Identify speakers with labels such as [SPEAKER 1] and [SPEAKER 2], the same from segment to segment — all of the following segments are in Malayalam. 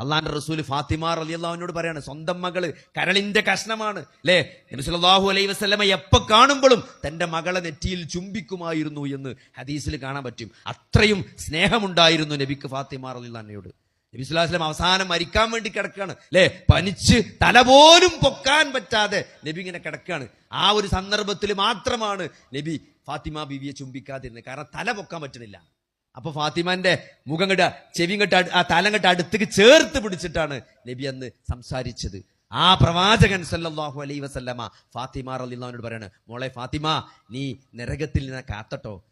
[SPEAKER 1] അള്ളാന്റെ റസൂൽ ഫാത്തിമ റലിയല്ലാവിനോട് പറയാണ് സ്വന്തം മകൾ കരളിന്റെ കഷ്ണമാണ് അല്ലേ? നബി സല്ലല്ലാഹു അലൈഹി വസല്ലമ എപ്പോ കാണുമ്പോഴും തന്റെ മകളെ നെറ്റിയിൽ ചുംബിക്കുമായിരുന്നു എന്ന് ഹദീസിൽ കാണാൻ പറ്റും. അത്രയും സ്നേഹമുണ്ടായിരുന്നു നബിക്ക് ഫാത്തിമ അള്ളാഹിനോട് നബി സുല്ലാസ്ലം അവസാനം മരിക്കാൻ വേണ്ടി കിടക്കുകയാണ് അല്ലെ? പനിച്ച് തല പോലും പൊക്കാൻ പറ്റാതെ നബി ഇങ്ങനെ കിടക്കുകയാണ് ആ ഒരു സന്ദർഭത്തിൽ മാത്രമാണ് നബി ഫാത്തിമ ബിവിയെ ചുംബിക്കാതിരുന്നത്. കാരണം തല പൊക്കാൻ പറ്റുന്നില്ല അപ്പൊ ഫാത്തിമാന്റെ മുഖം കെട്ട ചെവി കെട്ട ആ തലം കെട്ട അടുത്തേക്ക് ചേർത്ത് പിടിച്ചിട്ടാണ് നബി അന്ന് സംസാരിച്ചത്. ആ പ്രവാചകൻ സല്ലാഹു അലൈ വസല്ലമ ഫാത്തിമ റലിന്നോട് പറയാണ് മോളെ ഫാത്തിമ നീ നരകത്തിൽ നിന്ന് കാത്തട്ടോ.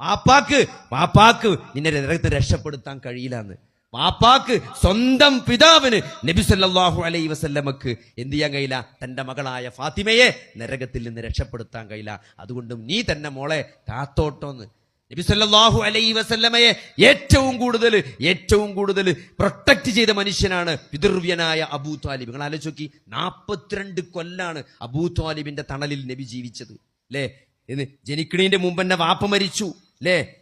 [SPEAKER 1] വാപ്പാക്ക് വാപ്പാക്ക് നിന്നെ നരകത്തിൽ രക്ഷപ്പെടുത്താൻ കഴിയില്ലെന്ന്. വാപ്പാക്ക് സ്വന്തം പിതാവിന് നബി സല്ലാഹു അലൈ വസല്ലമക്ക് എന്ത് ചെയ്യാൻ കഴിയില്ല? തന്റെ മകളായ ഫാത്തിമയെ നരകത്തിൽ നിന്ന് രക്ഷപ്പെടുത്താൻ കഴിയില്ല. അതുകൊണ്ട് നീ തന്നെ മോളെ കാത്തോട്ടോന്ന്. നബി അലൈ വസല്ലമയെ ഏറ്റവും കൂടുതൽ ഏറ്റവും കൂടുതൽ പ്രൊട്ടക്റ്റ് ചെയ്ത മനുഷ്യനാണ് പിതൃവ്യനായ അബൂ താലിബ്. നിങ്ങൾ നോക്കി നാൽപ്പത്തിരണ്ട് കൊല്ലാണ് അബൂ താലിബിന്റെ തണലിൽ നബി ജീവിച്ചത്. അല്ലേ ഇത് ജനിക്കണീന്റെ മുമ്പ് തന്നെ വാപ്പ മരിച്ചു. അല്ലേ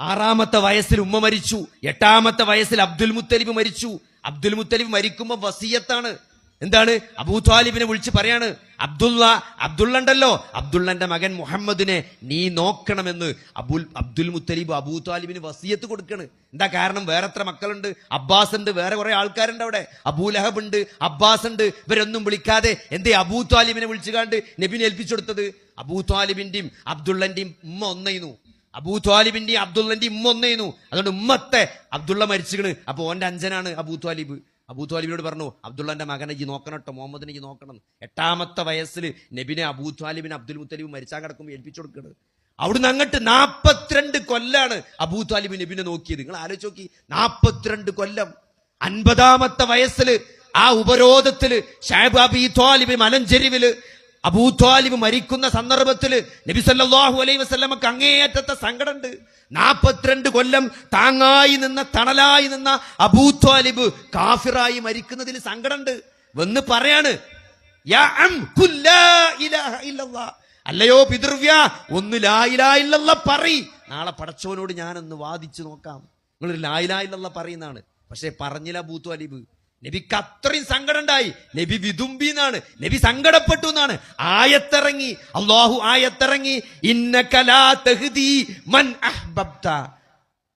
[SPEAKER 1] ആറാമത്തെ വയസ്സിൽ ഉമ്മ മരിച്ചു. എട്ടാമത്തെ വയസ്സിൽ അബ്ദുൽ മുത്തലിബ് മരിച്ചു. അബ്ദുൽ മുത്തലിബ് മരിക്കുമ്പോൾ വസീയത്താണ്. എന്താണ്? അബൂ താലിബിനെ വിളിച്ച് പറയാണ് അബ്ദുള്ള അബ്ദുള്ള ഉണ്ടല്ലോ. അബ്ദുള്ളന്റെ മകൻ മുഹമ്മദിനെ നീ നോക്കണമെന്ന് അബുൽ അബ്ദുൽ മുത്തലീബ് അബൂ താലിബിന് വസീയത്ത് കൊടുക്കണ്. എന്താ കാരണം? വേറെ എത്ര മക്കളുണ്ട്? അബ്ബാസ് ഉണ്ട് വേറെ കുറെ ആൾക്കാരുണ്ട് അവിടെ. അബൂലഹബ് ഉണ്ട് അബ്ബാസ് ഉണ്ട് ഇവരൊന്നും വിളിക്കാതെ എന്തേ അബൂ താലിബിനെ വിളിച്ചു കണ്ട് നബിനെ ഏൽപ്പിച്ചു കൊടുത്തത്? അബൂ താലിബിന്റെയും അബ്ദുള്ളന്റെയും ഉമ്മ ഒന്നയിന്നു അബൂ ത്വാലിബിന്റെയും അബ്ദുള്ളന്റെയും ഉമ്മ ഒന്നേന്നു. അതുകൊണ്ട് ഉമ്മത്തെ അബ്ദുള്ള മരിച്ചിക്കണ് അപ്പൊ ഓന്റെ അഞ്ചനാണ് അബൂ ത്വാലിബ് അബൂ ത്വാലിബിനോട് പറഞ്ഞു അബ്ദുള്ളന്റെ മകനെ ജി നോക്കണം കേട്ടോ മുഹമ്മദിനെ ജി നോക്കണം. എട്ടാമത്തെ വയസ്സിൽ നബിനെ അബൂത്വാലിബിന് അബ്ദുൽ മുത്തലിബ് മരിച്ചാൽ കിടക്കുമ്പോൾ ഏൽപ്പിച്ചു കൊടുക്കണത് അവിടുന്ന് അങ്ങോട്ട് നാപ്പത്തിരണ്ട് കൊല്ലാണ് അബൂത്വാലിബ് നബിനെ നോക്കിയത്. നിങ്ങൾ ആലോചിച്ച് നോക്കി നാപ്പത്തിരണ്ട് കൊല്ലം. അൻപതാമത്തെ വയസ്സിൽ ആ ഉപരോധത്തിൽ ഷാബാബി ത്വാലിബ് മലഞ്ചെരിവിൽ അബൂത്വാലിബ് മരിക്കുന്ന സന്ദർഭത്തിൽ നബി സല്ലല്ലാഹു അലൈഹി വസല്ലമക്ക് അങ്ങേയറ്റത്തെ സങ്കടമുണ്ട്. നാപ്പത്തിരണ്ട് കൊല്ലം താങ്ങായി നിന്ന തണലായി നിന്ന അബൂത്വാലിബ് കാഫിറായി മരിക്കുന്നതിൽ സങ്കടമുണ്ട്. വന്ന് പറയാണ്. അല്ലയോ പിതൃവ്യ ഒന്ന് ലായിലായില്ല പറ നാളെ പടച്ചോനോട് ഞാനൊന്ന് വാദിച്ചു നോക്കാം. നിങ്ങളൊരു ലായിലായില്ല പറയുന്നതാണ്. പക്ഷെ പറഞ്ഞില്ല ബൂത്തു അലിബ് നബിക്ക് അത്രയും സങ്കടം ഉണ്ടായി നബി വിതുമ്പി എന്നാണ്. നബി സങ്കടപ്പെട്ടു എന്നാണ്. ആയത്തിറങ്ങി. അള്ളാഹു ആയത്തിറങ്ങി. മൻ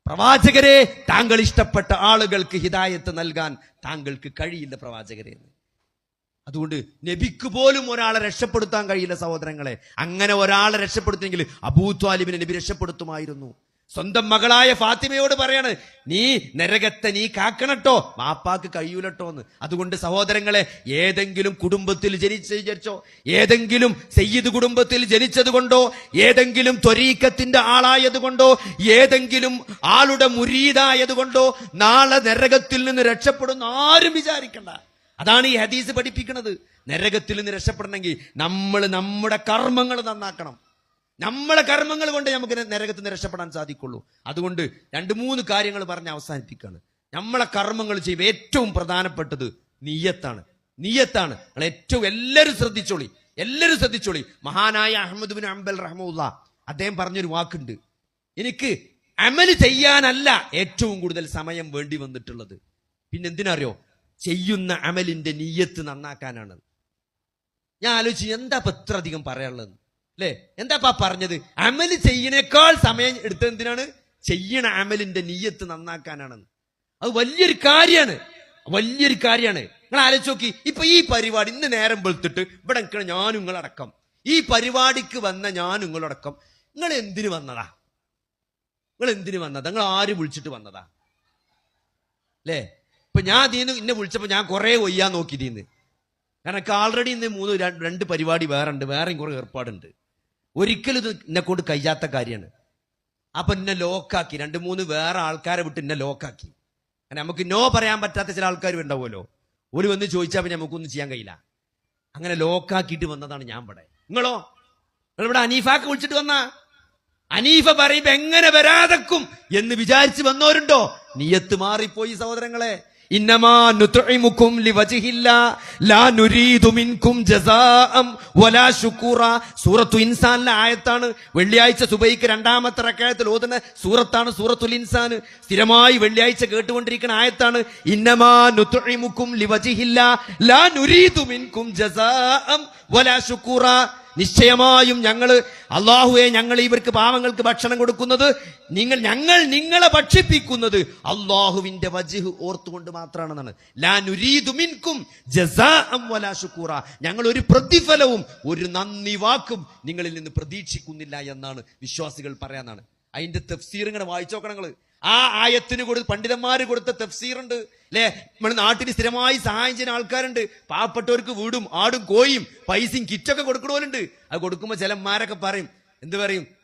[SPEAKER 1] പ്രവാചകരെ താങ്കൾ ഇഷ്ടപ്പെട്ട ആളുകൾക്ക് ഹിതായത്ത് നൽകാൻ താങ്കൾക്ക് കഴിയില്ല പ്രവാചകരെ അതുകൊണ്ട് നബിക്ക് പോലും ഒരാളെ രക്ഷപ്പെടുത്താൻ കഴിയില്ല സഹോദരങ്ങളെ. അങ്ങനെ ഒരാളെ രക്ഷപ്പെടുത്തിയെങ്കിൽ അബൂ ത്വാലിബിനെ നബി രക്ഷപ്പെടുത്തുമായിരുന്നു. സ്വന്തം മകളായ ഫാത്തിമയോട് പറയാണ് നീ നരകത്തെ നീ കാക്കണട്ടോ മാപ്പാക്ക് കഴിയൂലട്ടോ എന്ന് അതുകൊണ്ട് സഹോദരങ്ങളെ ഏതെങ്കിലും കുടുംബത്തിൽ ജനിച്ച് വിചാരിച്ചോ ഏതെങ്കിലും സയ്യിദ് കുടുംബത്തിൽ ജനിച്ചത് കൊണ്ടോ ഏതെങ്കിലും ത്വരീക്കത്തിന്റെ ആളായത് കൊണ്ടോ ഏതെങ്കിലും ആളുടെ മുരീതായത് കൊണ്ടോ നാളെ നരകത്തിൽ നിന്ന് രക്ഷപ്പെടുന്ന ആരും വിചാരിക്കണ്ട. അതാണ് ഈ ഹദീസ് പഠിപ്പിക്കുന്നത്. നരകത്തിൽ നിന്ന് രക്ഷപ്പെടണമെങ്കിൽ നമ്മൾ നമ്മുടെ കർമ്മങ്ങൾ നന്നാക്കണം. നമ്മളെ കർമ്മങ്ങൾ കൊണ്ട് നമുക്ക് നരകത്തിൽ നിന്ന് രക്ഷപ്പെടാൻ സാധിക്കുള്ളൂ. അതുകൊണ്ട് രണ്ട് മൂന്ന് കാര്യങ്ങൾ പറഞ്ഞ് അവസാനിപ്പിക്കുകയാണ്. നമ്മളെ കർമ്മങ്ങൾ ചെയ്യുമ്പോൾ ഏറ്റവും പ്രധാനപ്പെട്ടത് നീയത്താണ്. നീയത്താണ്. നിങ്ങൾ ഏറ്റവും എല്ലാവരും ശ്രദ്ധിച്ചോളി. എല്ലാവരും ശ്രദ്ധിച്ചോളി. മഹാനായ അഹമ്മദ് ബിൻ അംബൽ റഹ്മുല്ല അദ്ദേഹം പറഞ്ഞൊരു വാക്കുണ്ട്. എനിക്ക് അമൽ ചെയ്യാനല്ല ഏറ്റവും കൂടുതൽ സമയം വേണ്ടി വന്നിട്ടുള്ളത്. പിന്നെ എന്തിനറിയോ ചെയ്യുന്ന അമലിന്റെ നീയത്ത് നന്നാക്കാനാണ്. ഞാൻ ആലോചിച്ചു എന്താ ഇപ്പൊ ഇത്ര അധികം പറയാനുള്ളത്? അല്ലേ എന്താപ്പാ പറഞ്ഞത്? അമൽ ചെയ്യണേക്കാൾ സമയം എടുത്ത എന്തിനാണ്? ചെയ്യണ അമലിന്റെ നീയത്ത് നന്നാക്കാനാണെന്ന്. അത് വലിയൊരു കാര്യമാണ് വലിയൊരു കാര്യമാണ് നിങ്ങൾ ആലോചിച്ച് നോക്കി. ഇപ്പൊ ഈ പരിപാടി ഇന്ന് നേരം വെളുത്തിട്ട് ഇവിടെ നിൽക്കണം ഞാനും നിങ്ങളടക്കം. ഈ പരിപാടിക്ക് വന്ന ഞാനും നിങ്ങളടക്കം. നിങ്ങൾ എന്തിനു വന്നതാ? നിങ്ങൾ എന്തിനു വന്നതാ? നിങ്ങൾ ആര് വിളിച്ചിട്ട് വന്നതാ? അല്ലേ ഇപ്പൊ ഞാൻ തീന്ന് ഇന്നെ വിളിച്ചപ്പോ ഞാൻ കുറെ ഒയ്യാൻ നോക്കി തീന്ന് കാരണം ആൾറെഡി ഇന്ന് മൂന്ന് രണ്ട് പരിപാടി വേറെ ഉണ്ട്. വേറെയും കുറെ ഏർപ്പാടുണ്ട്. ഒരിക്കലും ഇത് എന്നെ കൊണ്ട് കഴിയാത്ത കാര്യമാണ്. അപ്പൊ എന്നെ ലോക്കാക്കി രണ്ട് മൂന്ന് വേറെ ആൾക്കാരെ വിട്ട് എന്നെ ലോക്കാക്കി അങ്ങനെ നമുക്ക് നോ പറയാൻ പറ്റാത്ത ചില ആൾക്കാർ ഉണ്ടാവുമല്ലോ. ഒരു വന്ന് ചോദിച്ചാൽ പിന്നെ നമുക്കൊന്നും ചെയ്യാൻ കഴിയില്ല. അങ്ങനെ ലോക്കാക്കിയിട്ട് വന്നതാണ് ഞാൻ ഇവിടെ. നിങ്ങളോ? നിങ്ങളിവിടെ അനീഫാക്ക് വിളിച്ചിട്ട് വന്ന? അനീഫ പറയുമ്പോ എങ്ങനെ വരാതെക്കും എന്ന് വിചാരിച്ച് വന്നവരുണ്ടോ? നീയത്ത് മാറിപ്പോയി സഹോദരങ്ങളെ. ലാ മിൻകും വലാ ശുക്കൂറ. ആയത്താണ് വെള്ളിയാഴ്ച സുബൈക്ക് രണ്ടാമത്തെ റക്കായത്തിൽ ഓതുന്ന സൂറത്താണ് സൂറത്തുൽ ഇൻസാൻ. സ്ഥിരമായി വെള്ളിയാഴ്ച കേട്ടുകൊണ്ടിരിക്കുന്ന ആയത്താണ് ഇന്നമാ നിശ്ചയമായും ഞങ്ങൾ അള്ളാഹുവെ ഞങ്ങൾ ഇവർക്ക് പാവങ്ങൾക്ക് ഭക്ഷണം കൊടുക്കുന്നത് നിങ്ങൾ ഞങ്ങൾ നിങ്ങളെ ഭക്ഷിപ്പിക്കുന്നത് അള്ളാഹുവിന്റെ വജിഹ് ഓർത്തുകൊണ്ട് മാത്രമാണെന്നാണ്. ലാൻ നുരീദു മിൻകും ജസാഅം വലാ ശുക്കൂറ. ഞങ്ങൾ ഒരു പ്രതിഫലവും ഒരു നന്ദി വാക്കും നിങ്ങളിൽ നിന്ന് പ്രതീക്ഷിക്കുന്നില്ല എന്നാണ് വിശ്വാസികൾ പറയാനാണ് അതിന്റെ തഫ്സീർ ഇങ്ങനെ വായിച്ചു നോക്കണം ആ ആയത്തിന് കൊടുത്ത് പണ്ഡിതന്മാർ കൊടുത്ത തഫ്സീറുണ്ട്. അല്ലെ നമ്മുടെ നാട്ടിന് സ്ഥിരമായി സഹായം ചെയ്യുന്ന ആൾക്കാരുണ്ട്. പാവപ്പെട്ടവർക്ക് വീടും ആടും കോയും പൈസയും കിറ്റൊക്കെ കൊടുക്കണോലുണ്ട്. അത് കൊടുക്കുമ്പോൾ ചിലന്മാരൊക്കെ പറയും. എന്ത് പറയും?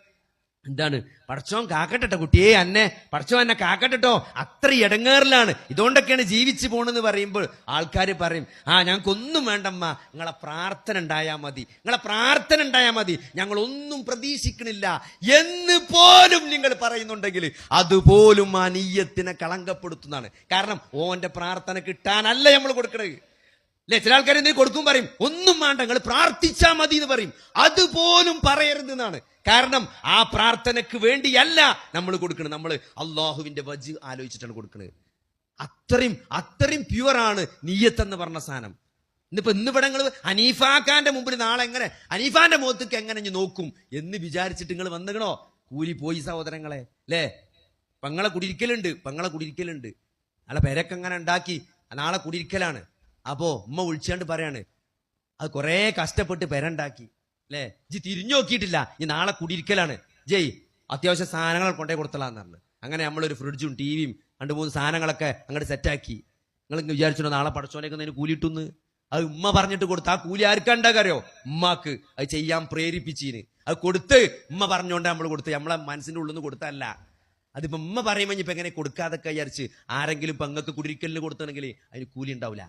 [SPEAKER 1] എന്താണ്? പടച്ചോൻ കാക്കട്ടെ കുട്ടിയെ അന്നെ. പടച്ചോൻ എന്നെ കാക്കട്ടെട്ടോ. അത്ര ഇടങ്ങേറിലാണ്. ഇതുകൊണ്ടൊക്കെയാണ് ജീവിച്ചു പോണെന്ന് പറയുമ്പോൾ ആൾക്കാർ പറയും ആ ഞങ്ങൾക്കൊന്നും വേണ്ടമ്മ. നിങ്ങളെ പ്രാർത്ഥന ഉണ്ടായാൽ മതി. നിങ്ങളെ പ്രാർത്ഥന ഉണ്ടായാൽ മതി. ഞങ്ങളൊന്നും പ്രതീക്ഷിക്കണില്ല. എന്ന് പോലും നിങ്ങൾ പറയുന്നുണ്ടെങ്കിൽ അതുപോലും ആ നീയത്തിനെ കളങ്കപ്പെടുത്തുന്നതാണ്. കാരണം ഓന്റെ പ്രാർത്ഥന കിട്ടാനല്ല നമ്മൾ കൊടുക്കണത്. അല്ലെ? ചില ആൾക്കാർ എന്തെങ്കിലും കൊടുക്കും പറയും? ഒന്നും വേണ്ട. നിങ്ങൾ പ്രാർത്ഥിച്ചാൽ മതി എന്ന് പറയും. അതുപോലും പറയരുത് എന്നാണ് കാരണം ആ പ്രാർത്ഥനക്ക് വേണ്ടിയല്ല നമ്മൾ കൊടുക്കുന്നത് നമ്മൾ അള്ളാഹുവിന്റെ വജ് ആലോചിച്ചിട്ടാണ് കൊടുക്കുന്നത് അത്രയും അത്രയും പ്യുവറാണ് നീയത്തെന്ന് പറഞ്ഞ സാധനം. ഇന്നിപ്പോ ഇന്നിവിടെ നിങ്ങൾ ഹനീഫാക്കാന്റെ മുമ്പിൽ നാളെ എങ്ങനെ ഹനീഫാന്റെ മുഖത്തേക്ക് എങ്ങനെ ഇനി നോക്കും എന്ന് വിചാരിച്ചിട്ട് നിങ്ങൾ വന്നുകണോ കൂലി പോയി സഹോദരങ്ങളെ അല്ലേ? പെങ്ങളെ കുടിയിരിക്കലുണ്ട് പെങ്ങളെ കുടിയിരിക്കലുണ്ട്. അല്ല പേരൊക്കെ അങ്ങനെ ഉണ്ടാക്കി നാളെ കുടിയിരിക്കലാണ്. അപ്പോ ഉമ്മ വിളിച്ചാണ്ട് പറയാണ് അത് കുറേ കഷ്ടപ്പെട്ട് പെരണ്ടാക്കി അല്ലേ ജി തിരിഞ്ഞു നോക്കിയിട്ടില്ല. ഈ നാളെ കുടിയിരിക്കലാണ്. ജയ് അത്യാവശ്യം സാധനങ്ങൾ കൊണ്ടേ കൊടുത്തലാന്ന് പറഞ്ഞു. അങ്ങനെ നമ്മളൊരു ഫ്രിഡ്ജും ടിവിയും രണ്ട് മൂന്ന് സാധനങ്ങളൊക്കെ അങ്ങോട്ട് സെറ്റാക്കി നിങ്ങൾ വിചാരിച്ചോ നാളെ പടച്ചോനേക്ക് അതിന് കൂലിയിട്ടുന്ന്? അത് ഉമ്മ പറഞ്ഞിട്ട് കൊടുത്ത് ആ കൂലി ആർക്കണ്ടാക്കറിയോ ഉമ്മാക്ക്. അത് ചെയ്യാൻ പ്രേരിപ്പിച്ചീന്. അത് കൊടുത്ത് ഉമ്മ പറഞ്ഞോണ്ട് നമ്മൾ കൊടുത്ത്. നമ്മളെ മനസ്സിന്റെ ഉള്ളിൽ നിന്ന് കൊടുത്തല്ല അതിപ്പോ ഉമ്മ പറയുമ്പോ ഇപ്പൊ എങ്ങനെ കൊടുക്കാതൊക്കെ വിചാരിച്ച് ആരെങ്കിലും പെങ്ങൾക്ക് കുടിരിക്കലിന് കൊടുത്തണെങ്കിൽ അതിന് കൂലി ഉണ്ടാവില്ല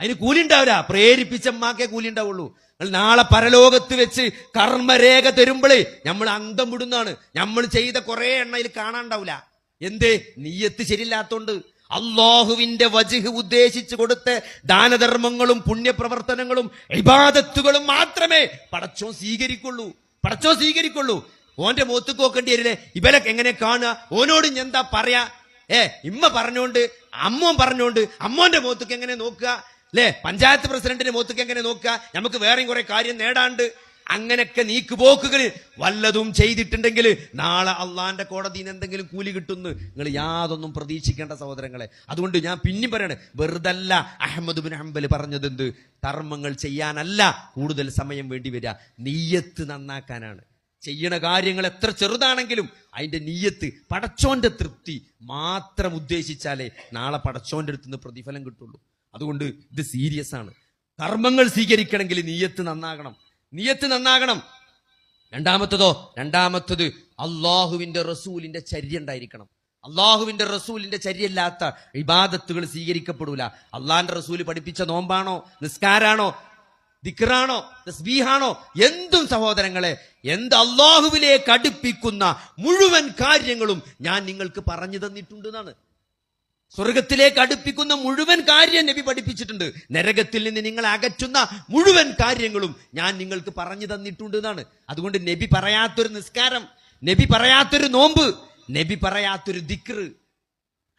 [SPEAKER 1] അതിന് കൂലി ഉണ്ടാവില്ല പ്രേരിപ്പിച്ച അമ്മാക്കേ കൂലി ഉണ്ടാവുള്ളൂ നിങ്ങൾ നാളെ പരലോകത്ത് വെച്ച് കർമ്മരേഖ തരുമ്പോഴേ നമ്മൾ അന്തം വിടുന്നതാണ്. നമ്മൾ ചെയ്ത കുറെ എണ്ണയിൽ കാണാണ്ടാവില്ല എന്തേ? നീയത്ത് ശരിയില്ലാത്തോണ്ട്. അള്ളാഹുവിന്റെ വജിഹ് ഉദ്ദേശിച്ചു കൊടുത്ത ദാനധർമ്മങ്ങളും പുണ്യപ്രവർത്തനങ്ങളും ഇബാദത്തുകളും മാത്രമേ പടച്ചോ സ്വീകരിക്കുള്ളൂ. പടച്ചോ സ്വീകരിക്കുള്ളൂ. ഓന്റെ മുഖത്ത് നോക്കേണ്ടി വരില്ലേ? ഇവരെ എങ്ങനെ കാണുക? ഓനോട് ഞാൻ എന്താ പറയാ? ഏ ഇമ്മ പറഞ്ഞോണ്ട് അമ്മോൻ പറഞ്ഞോണ്ട് അമ്മോന്റെ മൂത്തുക്ക് എങ്ങനെ നോക്കുക? അല്ലേ പഞ്ചായത്ത് പ്രസിഡന്റിന്റെ മുഖത്തേക്ക് എങ്ങനെ നോക്കുക? നമുക്ക് വേറെയും കുറെ കാര്യം നേടാണ്ട്. അങ്ങനെയൊക്കെ നീക്കുപോക്കുകൾ വല്ലതും ചെയ്തിട്ടുണ്ടെങ്കിൽ നാളെ അള്ളാന്റെ കോടതിയിൽ എന്തെങ്കിലും കൂലി കിട്ടുന്നു നിങ്ങൾ യാതൊന്നും പ്രതീക്ഷിക്കേണ്ട സഹോദരങ്ങളെ. അതുകൊണ്ട് ഞാൻ പിന്നെയും പറയണേ വെറുതല്ല അഹമ്മദ് ബിൻ ഹംബൽ പറഞ്ഞത് എന്ത് കർമ്മങ്ങൾ ചെയ്യാനല്ല കൂടുതൽ സമയം വേണ്ടി വരിക. നീയത്ത് നന്നാക്കാനാണ്. ചെയ്യണ കാര്യങ്ങൾ എത്ര ചെറുതാണെങ്കിലും അതിന്റെ നീയത്ത് പടച്ചോന്റെ തൃപ്തി മാത്രം ഉദ്ദേശിച്ചാലേ നാളെ പടച്ചോന്റെ അടുത്ത് നിന്ന് പ്രതിഫലം കിട്ടുള്ളൂ. അതുകൊണ്ട് ഇത് സീരിയസ് ആണ്. കർമ്മങ്ങൾ സ്വീകരിക്കണമെങ്കിൽ നീയത്ത് നന്നാകണം. നീയത്ത് നന്നാകണം. രണ്ടാമത്തതോ? രണ്ടാമത്തത് അള്ളാഹുവിന്റെ റസൂലിന്റെ ചര്യ ഉണ്ടായിരിക്കണം. അള്ളാഹുവിന്റെ റസൂലിന്റെ ചര്യല്ലാത്ത ഇബാദത്തുകൾ സ്വീകരിക്കപ്പെടൂല. അള്ളാഹിന്റെ റസൂൽ പഠിപ്പിച്ച നോമ്പാണോ? നിസ്കാരാണോ? ദിക്റാണോ? തസ്ബീഹാണോ? എന്തും സഹോദരങ്ങളെ എന്ത് അള്ളാഹുവിലേക്ക് അടുപ്പിക്കുന്ന മുഴുവൻ കാര്യങ്ങളും ഞാൻ നിങ്ങൾക്ക് പറഞ്ഞു തന്നിട്ടുണ്ട് എന്നാണ് സ്വർഗത്തിലേക്ക് അടുപ്പിക്കുന്ന മുഴുവൻ കാര്യം നബി പഠിപ്പിച്ചിട്ടുണ്ട്. നരകത്തിൽ നിന്ന് നിങ്ങളെ അകറ്റുന്ന മുഴുവൻ കാര്യങ്ങളും ഞാൻ നിങ്ങൾക്ക് പറഞ്ഞു തന്നിട്ടുണ്ട് എന്നാണ്. അതുകൊണ്ട് നബി പറയാത്തൊരു നിസ്കാരം നബി പറയാത്തൊരു നോമ്പ് നബി പറയാത്തൊരു ദിക്റ്.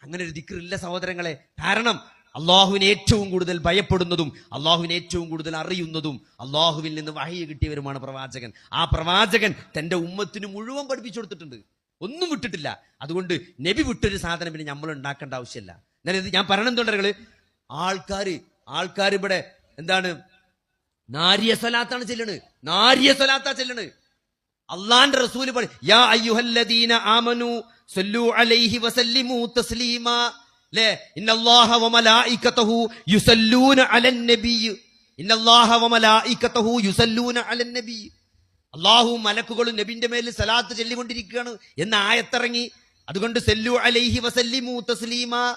[SPEAKER 1] അങ്ങനെ ഒരു ദിക്ർ ഇല്ല സഹോദരങ്ങളെ. കാരണം അള്ളാഹുവിന് ഏറ്റവും കൂടുതൽ ഭയപ്പെടുന്നതും അള്ളാഹുവിന് ഏറ്റവും കൂടുതൽ അറിയുന്നതും അള്ളാഹുവിൽ നിന്ന് വഹയ കിട്ടിയവരുമാണ് പ്രവാചകൻ. ആ പ്രവാചകൻ തന്റെ ഉമ്മത്തിന് മുഴുവൻ പഠിപ്പിച്ചു കൊടുത്തിട്ടുണ്ട്. ഒന്നും വിട്ടിട്ടില്ല. അതുകൊണ്ട് നബി വിട്ടൊരു സാധനം പിന്നെ നമ്മൾ ഉണ്ടാക്കേണ്ട ആവശ്യമില്ല. ഞാൻ ഇത് ഞാൻ പറയണെന്തുണ്ടെങ്കിൽ ആൾക്കാര് ആൾക്കാർ ആൾക്കാർ ഇവിടെ എന്താണ്? നാരിയ സ്വലാത്താണ് ചെല്ലണ്. നാരിയ സ്വലാത്താ ചെല്ലണ്. അള്ളാന്റെ റസൂൽ പറയും അലൈഹി വസല്ലിമു ഇന്നല്ലാഹ യുസല്ലൂന ഇന്നല്ലാഹ യുസല്ലൂന അള്ളാഹു മലക്കുകളും നബിന്റെ മേൽ സലാത്ത് ചൊല്ലിക്കൊണ്ടിരിക്കുകയാണ്. എന്ന ആയത്തിറങ്ങി. അതുകൊണ്ട് സെല്ലു അലൈഹി വസല്ലിമു തസ്ലീമ.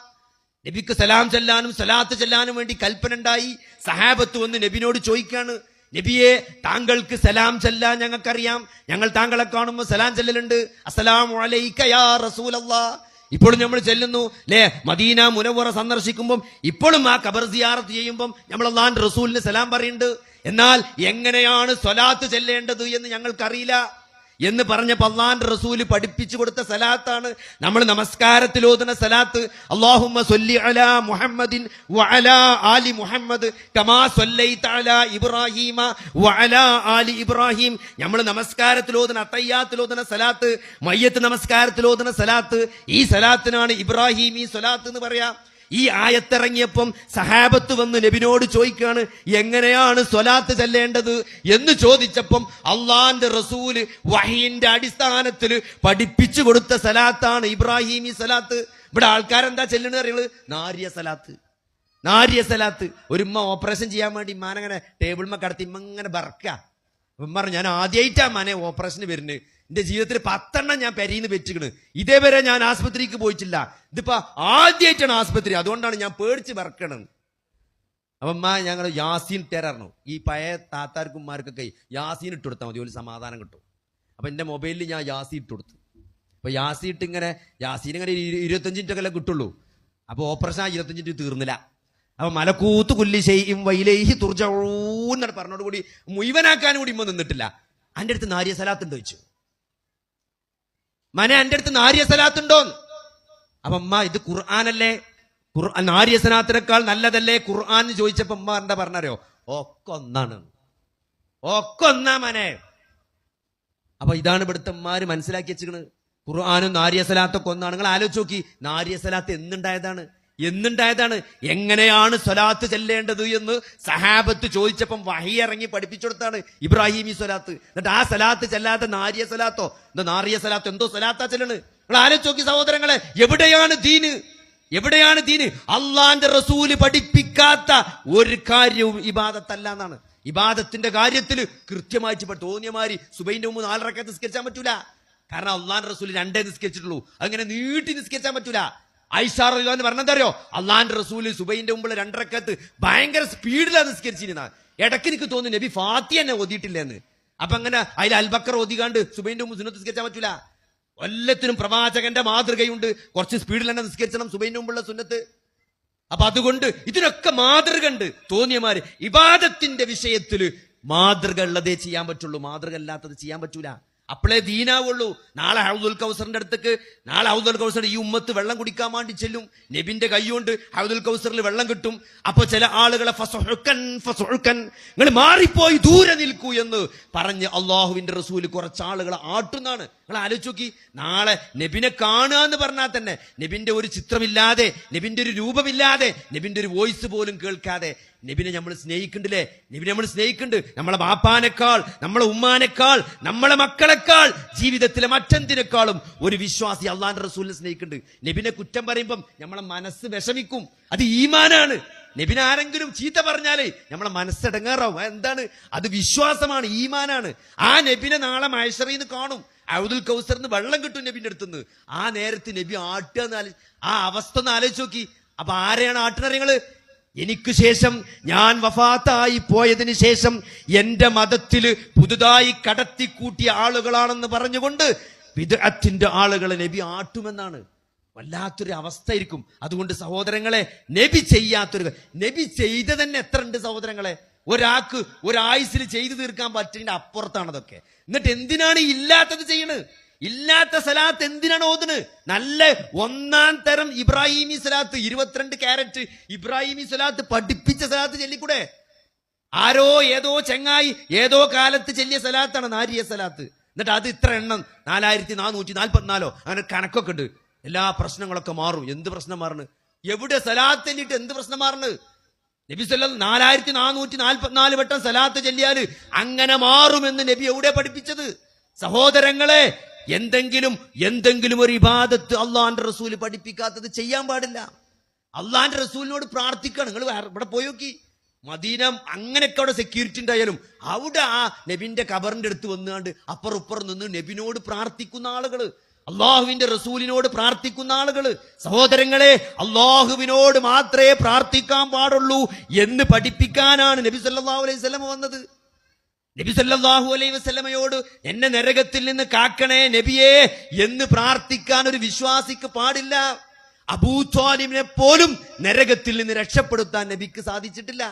[SPEAKER 1] നബിക്ക് സലാം ചെല്ലാനും സലാത്ത് ചെല്ലാനും വേണ്ടി കൽപ്പന ഉണ്ടായി. സഹാബത്ത് വന്ന് നബിനോട് ചോദിക്കുകയാണ് നബിയെ താങ്കൾക്ക് സലാം ചെല്ലാൻ ഞങ്ങൾക്കറിയാം. ഞങ്ങൾ താങ്കളെ കാണുമ്പോൾ സലാം ചെല്ലലുണ്ട്. അസ്സലാമു അലൈക യാ റസൂലല്ലാ. ഇപ്പോഴും നമ്മൾ ചെല്ലുന്നു. ലേ മദീന മുനവറ സന്ദർശിക്കുമ്പോൾ ഇപ്പോഴും ആ കബർ സിയാറത്ത് ചെയ്യുമ്പോൾ നമ്മൾ അള്ളാഹാൻ റസൂലിന് സലാം പറയുന്നുണ്ട് എന്നാൽ എങ്ങനെയാണ് സ്വലാത്ത് ചെല്ലേണ്ടത് എന്ന് ഞങ്ങൾക്കറിയില്ല. എന്ന് പറഞ്ഞ പള്ളാൻ റസൂൽ പഠിപ്പിച്ചു കൊടുത്ത സലാത്താണ്. നമ്മൾ നമസ്കാരത്തിൽ ഓതുന്ന സലാത്ത് അള്ളാഹുമ്മ ആലി മുഹമ്മദ് കമാ ഇബ്രാഹിമ ആലി ഇബ്രാഹിം. നമ്മൾ നമസ്കാരത്തിൽ ഓതുന്ന അത്തയ്യാത്തിൽ ഓതുന്ന സലാത്ത് മയ്യത്ത് നമസ്കാരത്തിൽ ഓതുന്ന സലാത്ത് ഈ സലാത്തിനാണ് ഇബ്രാഹിം ഈ സലാത്ത് എന്ന് പറയാം. ഈ ആയത്തിറങ്ങിയപ്പം സഹാബത്ത് വന്ന് നബിനോട് ചോദിക്കുകയാണ് എങ്ങനെയാണ് സ്വലാത്ത് ചെല്ലേണ്ടത്? എന്ന് ചോദിച്ചപ്പം അള്ളാന്റെ റസൂൽ വഹീന്റെ അടിസ്ഥാനത്തിൽ പഠിപ്പിച്ചു കൊടുത്ത സലാത്താണ് ഇബ്രാഹിമി സലാത്ത്. ഇവിടെ ആൾക്കാരെന്താ ചെല്ലണെന്ന് അറിയുന്നത്? നാര്യ സലാത്ത്. നാര്യ സലാത്ത്. ഒരുമ്മ ഓപ്പറേഷൻ ചെയ്യാൻ വേണ്ടി ഇമ്മാനങ്ങനെ ടേബിൾമ കടത്തി ഇമ്മ ഇങ്ങനെ ബർക്ക. ഉമ്മ ഞാൻ ആദ്യമായിട്ടാ മനെ ഓപ്പറേഷന് വരുന്നത്. എന്റെ ജീവിതത്തിൽ പത്തെണ്ണം ഞാൻ പെരീന്ന് വെച്ചിക്കണ് ഇതേവരെ ഞാൻ ആസ്പത്രിക്ക് പോയിട്ടില്ല. ഇതിപ്പോ ആദ്യമായിട്ടാണ് ആസ്പത്രി. അതുകൊണ്ടാണ് ഞാൻ പേടിച്ച് വിറക്കണത്. അമ്മ ഞങ്ങൾ യാസീൻ തരർന്നു ഈ പയ താത്താർക്കുമാർക്കൊക്കെ യാസീൻ ഇട്ട് കൊടുത്താൽ മതി. ഒരു സമാധാനം കിട്ടും. അപ്പൊ എന്റെ മൊബൈലിൽ ഞാൻ യാസി ഇട്ട് കൊടുത്തു. അപ്പൊ യാസി ഇട്ട് ഇങ്ങനെ യാസീൻ ഇങ്ങനെ ഇരു- ഇരുപത്തഞ്ച് മിനിറ്റ് ഒക്കെ കിട്ടുള്ളൂ. അപ്പോൾ ഓപ്പറേഷൻ ആ ഇരുപത്തഞ്ച് മിനിറ്റ് തീർന്നില്ല. അപ്പൊ മലക്കൂത്ത് കുല്ലി ചെയ്യും വൈലേഹി തുർജൂന്നാണ് പറഞ്ഞോട് കൂടി മുഴുവനാക്കാനും കൂടി ഇമ്മ നിന്നിട്ടില്ല. അന്റെ അടുത്ത് നാരിയ സലാത്തുണ്ട് ചോദിച്ചു. മനെ എന്റെ അടുത്ത് നാരിയ സലാത്തുണ്ടോന്ന്? അപ്പൊ അമ്മ ഇത് ഖുർആാനല്ലേ? ഖുർആൻ നാരിയ സലാത്തിനേക്കാൾ നല്ലതല്ലേ ഖുർആൻ ചോദിച്ചപ്പോ അമ്മ എന്താ പറഞ്ഞറിയോ? ഒക്കെ ഒന്നാണ് ഒക്കെ ഒന്നാ മനെ. അപ്പൊ ഇതാണ് ഇവിടുത്തെ അമ്മമാര് മനസ്സിലാക്കി വെച്ചിരിക്കുന്നത് ഖുർആാനും നാരിയ സലാത്തൊക്കെ ഒന്നാണ്. നിങ്ങൾ ആലോചിച്ച് നോക്കി. നാരിയ സലാത്ത് എന്നുണ്ടായതാണ്. എന്നുണ്ടായതാണ്. എങ്ങനെയാണ് സ്വലാത്ത് ചെല്ലേണ്ടത് എന്ന് സഹാബത്ത് ചോദിച്ചപ്പം വഹി ഇറങ്ങി പഠിപ്പിച്ചു കൊടുത്താണ് ഇബ്രാഹിമി സ്വലാത്ത്. എന്നിട്ട് ആ സ്വലാത്ത് ചെല്ലാത്ത നാരിയ സ്വലാത്തോ? എന്താ നാരിയ സ്വലാത്തോ? എന്തോ സ്വലാത്താ ചെല്ലണ്. നിങ്ങൾ ആലോചിച്ചോക്കി സഹോദരങ്ങളെ എവിടെയാണ് ദീന്? എവിടെയാണ് ദീന്? അള്ളാന്റെ റസൂൽ പഠിപ്പിക്കാത്ത ഒരു കാര്യവും ഇബാദത്തല്ല എന്നാണ് ഇബാദത്തിന്റെ കാര്യത്തിൽ കൃത്യമായിട്ട് തോന്നിയമാരി സുബൈന്റെ മുമ്പ് നാലരക്കെ നിസ്കരിച്ചാൻ പറ്റൂല. കാരണം അള്ളാൻ റസൂൽ രണ്ടേ നിസ്കരിച്ചിട്ടുള്ളൂ. അങ്ങനെ നീട്ടി നിസ്കരിച്ചാൻ പറ്റൂല. ഐഷാർ എന്ന് അറിയോ? അള്ളാന്റെ റസൂൽ സുബൈന്റെ മുമ്പിൽ രണ്ടരക്കത്ത് ഭയങ്കര സ്പീഡിലാണ് നിസ്കരിച്ചിരുന്ന. ഇടയ്ക്ക് എനിക്ക് തോന്നുന്നു നബി ഫാത്തി തന്നെ ഓതിയിട്ടില്ലെന്ന്. അപ്പൊ അങ്ങനെ അതിൽ അൽബക്കർ ഓതികാണ്ട് സുബൈന്റെ മുമ്പ് സുന്നത്ത് നിസ്കരിച്ചാൻ പറ്റൂല. എല്ലാത്തിനും പ്രവാചകന്റെ മാതൃകയുണ്ട്. കുറച്ച് സ്പീഡിൽ തന്നെ നിസ്കരിച്ചണം സുബൈന്റെ മുമ്പുള്ള സുന്നത്ത്. അപ്പൊ അതുകൊണ്ട് ഇതിനൊക്കെ മാതൃക ഉണ്ട് തോന്നിയമാര് ഇബാദത്തിന്റെ വിഷയത്തിൽ മാതൃക ഉള്ളതേ ചെയ്യാൻ പറ്റുള്ളൂ. മാതൃക അല്ലാത്തത് ചെയ്യാൻ പറ്റൂല. അപ്പോഴേ ദീനാവുള്ളൂ. നാളെ ഹൗദുൽ കൗസറിന്റെ അടുത്തേക്ക് നാളെ ഹൗദുൽ കൗസർ ഈ ഉമ്മത്ത് വെള്ളം കുടിക്കാൻ വേണ്ടി ചെല്ലും. നബിന്റെ കൈകൊണ്ട് ഹൗദുൽ കൗസറിൽ വെള്ളം കിട്ടും. അപ്പൊ ചില ആളുകളെ ഫസൊഴുക്കൻ ഫസൊഴുക്കൻ നിങ്ങൾ മാറിപ്പോയി ദൂരെ നിൽക്കൂ എന്ന് പറഞ്ഞ് അള്ളാഹുവിന്റെ റസൂൽ കുറച്ച് ആളുകളെ ആട്ടുന്നാണ്. നിങ്ങൾ ആലോചിച്ച് നോക്കി നാളെ നബിനെ കാണുക എന്ന് പറഞ്ഞാൽ തന്നെ നബിന്റെ ഒരു ചിത്രമില്ലാതെ നബിന്റെ ഒരു രൂപമില്ലാതെ നബിന്റെ ഒരു വോയിസ് പോലും കേൾക്കാതെ നബിനെ നമ്മൾ സ്നേഹിക്കണ്ടില്ലേ? നബിനെ നമ്മൾ സ്നേഹിക്കുന്നുണ്ട് നമ്മളെ ബാപ്പാനേക്കാൾ നമ്മളെ ഉമ്മാനേക്കാൾ നമ്മളെ മക്കളെക്കാൾ ജീവിതത്തിലെ മറ്റെന്തിനേക്കാളും ഒരു വിശ്വാസി അള്ളാന്റെ റസൂലിനെ സ്നേഹിക്കുന്നുണ്ട് നബിനെ കുറ്റം പറയുമ്പം നമ്മളെ മനസ്സ് വിഷമിക്കും. അത് ഈമാനാണ്. നബിനെ ആരെങ്കിലും ചീത്ത പറഞ്ഞാലേ നമ്മളെ മനസ്സടങ്ങാറാവും എന്താണ്? അത് വിശ്വാസമാണ് ഈമാനാണ്. ആ നബിനെ നാളെ മഹേശ്വറിന്ന് കാണും. ഔദുൽ കൗസറിന്ന് വെള്ളം കിട്ടും നബിന്റെ അടുത്തുനിന്ന്. ആ നേരത്ത് നബി ആട്ടുക ആ അവസ്ഥ ഒന്ന് ആലോചിച്ച് നോക്കി. അപ്പൊ ആരെയാണ് ആട്ടുന്നറിയങ്ങൾ എനിക്ക് ശേഷം ഞാൻ വഫാത്തായി പോയതിനു ശേഷം എന്റെ മതത്തിൽ പുതുതായി കടത്തിക്കൂട്ടിയ ആളുകളാണെന്ന് പറഞ്ഞുകൊണ്ട് വിദഗ്ധത്തിന്റെ ആളുകളെ നബി ആട്ടുമെന്നാണ്. വല്ലാത്തൊരു അവസ്ഥയായിരിക്കും. അതുകൊണ്ട് സഹോദരങ്ങളെ നബി ചെയ്യാത്തൊരു നബി ചെയ്ത് തന്നെ എത്ര ഉണ്ട് സഹോദരങ്ങളെ? ഒരാൾക്ക് ഒരായുസിൽ ചെയ്തു തീർക്കാൻ പറ്റേണ്ട അപ്പുറത്താണതൊക്കെ. എന്നിട്ട് എന്തിനാണ് ഇല്ലാത്തത് ചെയ്യണത് ഇല്ലാത്ത സലാത്ത് എന്തിനാണ് ഓതുന്നത് നല്ല ഒന്നാം തരം ഇബ്രാഹിമി സലാത്ത് ഇരുപത്തിരണ്ട് ക്യാരറ്റ് ഇബ്രാഹിമി സലാത്ത് പഠിപ്പിച്ച സലാത്ത് ചെല്ലിക്കൂടെ? ആരോ ഏതോ ചെങ്ങായി ഏതോ കാലത്ത് ചെല്ലിയ സലാത്താണ് നാരിയ സലാത്ത്. എന്നിട്ട് അത് ഇത്ര എണ്ണം നാലായിരത്തി നാനൂറ്റി നാൽപ്പത്തിനാലോ? അങ്ങനെ കണക്കൊക്കെ ഉണ്ട്. എല്ലാ പ്രശ്നങ്ങളൊക്കെ മാറും. എന്ത് പ്രശ്നം മാറണ്? എവിടെ സലാത്ത് ചെല്ലിട്ട് എന്ത് പ്രശ്നം മാറണ്? നബി സല്ല നാലായിരത്തി നാനൂറ്റി നാൽപ്പത്തിനാല് വട്ടം സലാത്ത് ചെല്ലിയാൽ അങ്ങനെ മാറുമെന്ന് നബി എവിടെ പഠിപ്പിച്ചത്? സഹോദരങ്ങളെ എന്തെങ്കിലും എന്തെങ്കിലും ഒരു ഇബാദത്ത് അള്ളാഹാന്റെ റസൂൽ പഠിപ്പിക്കാത്തത് ചെയ്യാൻ പാടില്ല. അള്ളാഹാന്റെ റസൂലിനോട് പ്രാർത്ഥിക്കണം. നിങ്ങൾ ഇവിടെ പോയി നോക്കി. മദീന അങ്ങനെയൊക്കെ അവിടെ സെക്യൂരിറ്റി ഉണ്ടായാലും അവിടെ ആ നബിന്റെ കബറിന്റെ അടുത്ത് വന്നുകൊണ്ട് അപ്പുറപ്പുറം നിന്ന് നബിനോട് പ്രാർത്ഥിക്കുന്ന ആളുകൾ അള്ളാഹുവിന്റെ റസൂലിനോട് പ്രാർത്ഥിക്കുന്ന ആളുകൾ സഹോദരങ്ങളെ അള്ളാഹുവിനോട് മാത്രമേ പ്രാർത്ഥിക്കാൻ പാടുള്ളൂ എന്ന് പഠിപ്പിക്കാനാണ് നബി സല്ലാ അലൈഹി സ്വലം വന്നത്. നബി സല്ലല്ലാഹു അലൈഹി വസല്ലമയോട് എന്നെ നരകത്തിൽ നിന്ന് കാക്കണേ നബിയേ എന്ന് പ്രാർത്ഥിക്കാൻ ഒരു വിശ്വാസിക്ക് പാടില്ല. അബൂത്വാലിമിനെ പോലും നരകത്തിൽ നിന്ന് രക്ഷപ്പെടുത്താൻ നബിക്ക് സാധിച്ചിട്ടില്ല.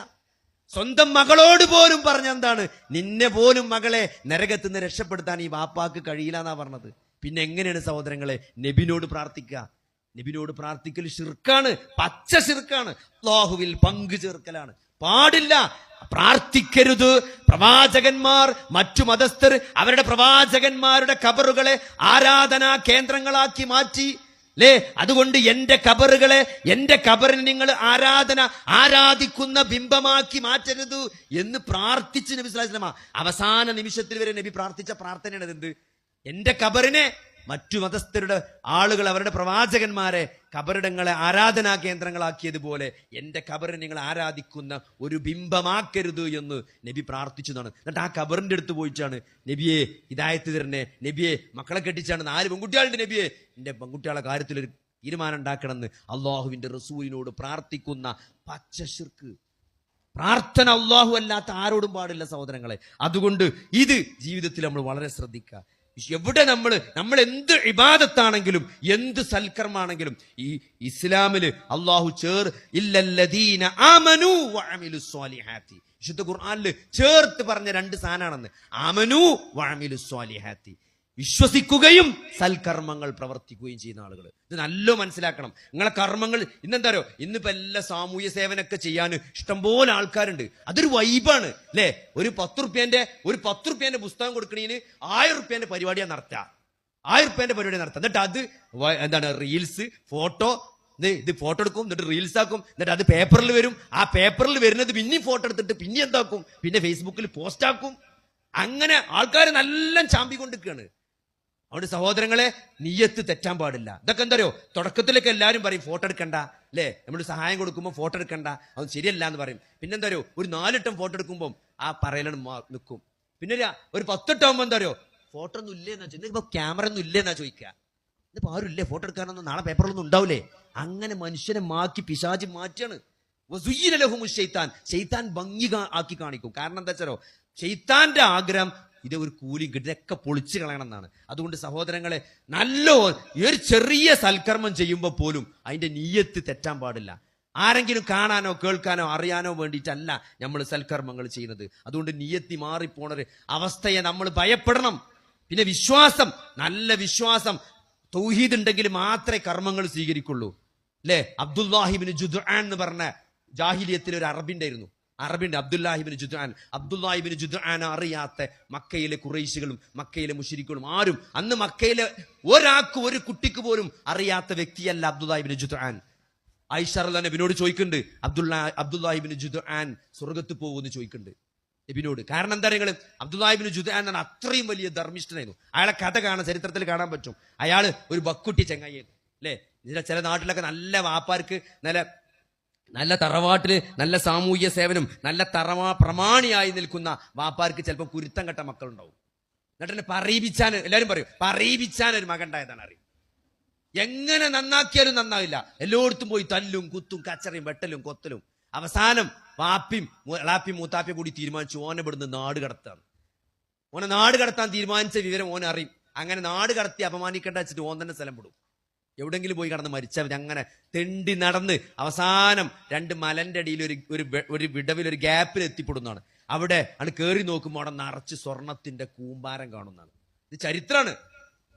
[SPEAKER 1] സ്വന്തം മകളോട് പോലും പറഞ്ഞ എന്താണ്? നിന്നെ പോലും മകളെ നരകത്തിൽ നിന്ന് രക്ഷപ്പെടുത്താൻ ഈ വാപ്പാക്ക് കഴിയില്ല എന്നാ പറഞ്ഞത്. പിന്നെ എങ്ങനെയാണ് സഹോദരങ്ങളെ നബിനോട് പ്രാർത്ഥിക്കുക? നബിനോട് പ്രാർത്ഥിക്കൽ ഷിർക്കാണ് പച്ച ഷിർക്കാണ് അള്ളാഹുവിൽ പങ്കു ചേർക്കലാണ്. പാടില്ല. പ്രാർത്ഥിക്കരുത്. പ്രവാചകന്മാർ മറ്റു മതസ്ഥർ അവരുടെ പ്രവാചകന്മാരുടെ കബറുകളെ ആരാധനാ കേന്ദ്രങ്ങളാക്കി മാറ്റി. ലേ അതുകൊണ്ട് എന്റെ കബറുകളെ എന്റെ കബറിന് നിങ്ങൾ ആരാധന ആരാധിക്കുന്ന ബിംബമാക്കി മാറ്റരുത് എന്ന് പ്രാർത്ഥിച്ച് നബി സ്വലാസ്ലമ അവസാന നിമിഷത്തിൽ വരെ നബി പ്രാർത്ഥിച്ച പ്രാർത്ഥനയാണ് എന്ത് എന്റെ കബറിനെ മറ്റു മതസ്ഥരുടെ ആളുകൾ അവരുടെ പ്രവാചകന്മാരെ കബറിടങ്ങളെ ആരാധനാ കേന്ദ്രങ്ങളാക്കിയതുപോലെ എന്റെ കബറിനെ നിങ്ങൾ ആരാധിക്കുന്ന ഒരു ബിംബമാക്കരുത് എന്ന് നബി പ്രാർത്ഥിച്ചതാണ്. എന്നിട്ട് ആ കബറിന്റെ അടുത്ത് പോയിട്ടാണ് നബിയെ ഇതായത്ത് തരണേ നബിയെ മക്കളെ കെട്ടിച്ചാണ് നാല് പെൺകുട്ടികളുടെ നബിയെ. എന്റെ പെൺകുട്ടികളെ കാര്യത്തിലൊരു തീരുമാനം ഉണ്ടാക്കണമെന്ന് അള്ളാഹുവിന്റെ റസൂലിനോട് പ്രാർത്ഥിക്കുന്ന പച്ചശിർക്ക്. പ്രാർത്ഥന അള്ളാഹു അല്ലാത്ത ആരോടും പാടില്ല സഹോദരങ്ങളെ. അതുകൊണ്ട് ഇത് ജീവിതത്തിൽ നമ്മൾ വളരെ ശ്രദ്ധിക്കുക. എവിടെ നമ്മൾ നമ്മൾ എന്ത് ഇബാദത്താണെങ്കിലും എന്ത് സൽക്കർമാണെങ്കിലും ഈ ഇസ്ലാമിൽ അള്ളാഹു ചേർ ഇല്ലല്ലദീന ആമനു വഅമിലു സ്വാലിഹാത്തി. വിശുദ്ധ ഖുർആനിൽ ചേർത്ത് പറഞ്ഞ രണ്ട് സാധനമാണെന്ന് ആമനു വഅമിലു സ്വാലിഹാത്തി. വിശ്വസിക്കുകയും സൽക്കർമ്മങ്ങൾ പ്രവർത്തിക്കുകയും ചെയ്യുന്ന ആളുകൾ ഇത് നല്ല മനസ്സിലാക്കണം. നിങ്ങളെ കർമ്മങ്ങൾ ഇന്നെന്താ അറിയോ? ഇന്നിപ്പോ എല്ലാ സാമൂഹ്യ സേവനമൊക്കെ ചെയ്യാൻ ഇഷ്ടംപോലെ ആൾക്കാരുണ്ട്. അതൊരു വൈബാണ് അല്ലേ? ഒരു പത്ത് റുപ്യന്റെ ഒരു പത്ത് റുപ്യന്റെ പുസ്തകം കൊടുക്കണേന് ആയിരം റുപ്യന്റെ പരിപാടിയാണ് നടത്തുക ആയിരം റുപ്യന്റെ പരിപാടി നടത്തുക എന്നിട്ട് അത് എന്താണ് റീൽസ് ഫോട്ടോ ഇത് ഫോട്ടോ എടുക്കും എന്നിട്ട് റീൽസ് ആക്കും എന്നിട്ട് അത് പേപ്പറിൽ വരും. ആ പേപ്പറിൽ വരുന്നത് പിന്നെയും ഫോട്ടോ എടുത്തിട്ട് പിന്നെ എന്താക്കും? പിന്നെ ഫേസ്ബുക്കിൽ പോസ്റ്റ് ആക്കും. അങ്ങനെ ആൾക്കാർ നല്ല ചാമ്പി കൊണ്ടിരിക്കുകയാണ് അതുകൊണ്ട് സഹോദരങ്ങളെ നീയത്ത് തെറ്റാൻ പാടില്ല. ഇതൊക്കെ എന്തറിയോ? തുടക്കത്തിലൊക്കെ എല്ലാവരും പറയും ഫോട്ടോ എടുക്കണ്ട. അല്ലേ? നമ്മൾ സഹായം കൊടുക്കുമ്പോൾ ഫോട്ടോ എടുക്കണ്ട. അത് ശരിയല്ല എന്ന് പറയും. പിന്നെന്താ അറിയോ ഒരു നാലിട്ടം ഫോട്ടോ എടുക്കുമ്പോൾ ആ പറയലാണ് നിൽക്കും പിന്നെ ഒരു- പത്തെട്ടാകുമ്പോൾ എന്താ അറിയോ ഫോട്ടോ ഒന്നും ഇല്ലേന്നാ ചോദിക്കുക ഇപ്പൊ ക്യാമറ ഒന്നും ഇല്ലേന്നാ ചോദിക്കുക ഇതിപ്പോ ആരും ഫോട്ടോ എടുക്കാനൊന്നും നാളെ പേപ്പറിലൊന്നും ഉണ്ടാവില്ലേ അങ്ങനെ മനുഷ്യനെ മാക്കി പിശാചി മാറ്റാണ്. ഷെയ്ത്താൻ ഷെയ്ത്താൻ ഭംഗി ആക്കി കാണിക്കും. കാരണം എന്താ വെച്ചാലോ? ഷെയ്ത്താന്റെ ആഗ്രഹം ഇത് ഒരു കൂലിയും കിട്ടും ഇതൊക്കെ പൊളിച്ചു കളയണം എന്നാണ് അതുകൊണ്ട് സഹോദരങ്ങളെ നല്ല ഒരു ചെറിയ സൽക്കർമ്മം ചെയ്യുമ്പോൾ പോലും അതിന്റെ നീയത്ത് തെറ്റാൻ പാടില്ല. ആരെങ്കിലും കാണാനോ കേൾക്കാനോ അറിയാനോ വേണ്ടിയിട്ടല്ല നമ്മൾ സൽക്കർമ്മങ്ങൾ ചെയ്യുന്നത്. അതുകൊണ്ട് നീയത്തി മാറിപ്പോണൊരു അവസ്ഥയെ നമ്മൾ ഭയപ്പെടണം. പിന്നെ വിശ്വാസം നല്ല വിശ്വാസം. തൗഹീദ് ഉണ്ടെങ്കിൽ മാത്രമേ കർമ്മങ്ങൾ സ്വീകരിക്കുള്ളൂ. അല്ലേ? അബ്ദുല്ലാഹിബിന് ജുദ്ആൻ എന്ന് പറഞ്ഞ ജാഹിലിയത്തിൽ ഒരു അറബിണ്ടായിരുന്നു അറബിന്റെ അബ്ദുല്ലാഹിബിന് ജുദ്ആൻ. അബ്ദുല്ലാഹിബിന് ജുദ്ആൻ അറിയാത്ത മക്കയിലെ കുറേശികളും മക്കയിലെ മുഷിരിക്കുകളും ആരും അന്ന് മക്കയിലെ ഒരാൾക്ക് ഒരു കുട്ടിക്ക് പോലും അറിയാത്ത വ്യക്തിയല്ല അബ്ദുല്ലാഹിബിന് ജുദ്ആൻ. തന്നെ നബിനോട് ചോദിക്കുന്നുണ്ട് അബ്ദുല്ലാ അബ്ദുല്ലാഹിബിന് ജുദ്ആൻ സ്വർഗത്ത് പോകുമെന്ന് ചോദിക്കുന്നുണ്ട് നബിനോട് കാരണം എന്താ നിങ്ങൾ അബ്ദുല്ലാഹിബിന് ജുദ്ആൻ എന്നാണ് അത്രയും വലിയ ധർമ്മിഷ്ഠനായിരുന്നു. അയാളെ കഥ കാണാൻ ചരിത്രത്തിൽ കാണാൻ പറ്റും. അയാൾ ഒരു ബക്കുട്ടി ചെങ്ങായിരുന്നു അല്ലേ? ചില നാട്ടിലൊക്കെ നല്ല വാപ്പാർക്ക് നല്ല നല്ല തറവാട്ടിൽ നല്ല സാമൂഹ്യ സേവനം നല്ല തറവാ പ്രമാണിയായി നിൽക്കുന്ന വാപ്പാർക്ക് ചിലപ്പോൾ കുരുത്തം കെട്ട മക്കളുണ്ടാവും. എന്നിട്ട് എന്നെ പറയിപ്പിച്ചാൻ എല്ലാവരും പറയും പറയിപ്പിച്ചാൻ ഒരു മകണ്ടായതാണ് അറിയും. എങ്ങനെ നന്നാക്കിയാലും നന്നാവില്ല. എല്ലായിടത്തും പോയി തല്ലും കുത്തും കച്ചറയും വെട്ടലും കൊത്തലും. അവസാനം വാപ്പിയും ഇളാപ്പിയും മൂത്താപ്പിയും കൂടി തീരുമാനിച്ചു ഓനെ ഇവിടുന്ന് നാട് കടത്താണ് ഓനെ നാട് കടത്താൻ തീരുമാനിച്ച വിവരം ഓനെ അറിയും അങ്ങനെ നാട് കടത്തി അപമാനിക്കേണ്ട വെച്ചിട്ട് ഓൻ തന്നെ സ്ഥലം വിടും. എവിടെങ്കിലും പോയി കടന്ന് മരിച്ചവർ അങ്ങനെ തെണ്ടി നടന്ന് അവസാനം രണ്ട് മലന്റെ അടിയിൽ ഒരു ഒരു ഒരു വിടവിൽ ഒരു ഗ്യാപ്പിൽ എത്തിപ്പെടുന്നതാണ്. അവിടെ ആണ് കയറി നോക്കുമ്പോൾ അവിടെ നിറച്ച് സ്വർണത്തിന്റെ കൂമ്പാരം കാണുന്നതാണ്. ഇത് ചരിത്രമാണ്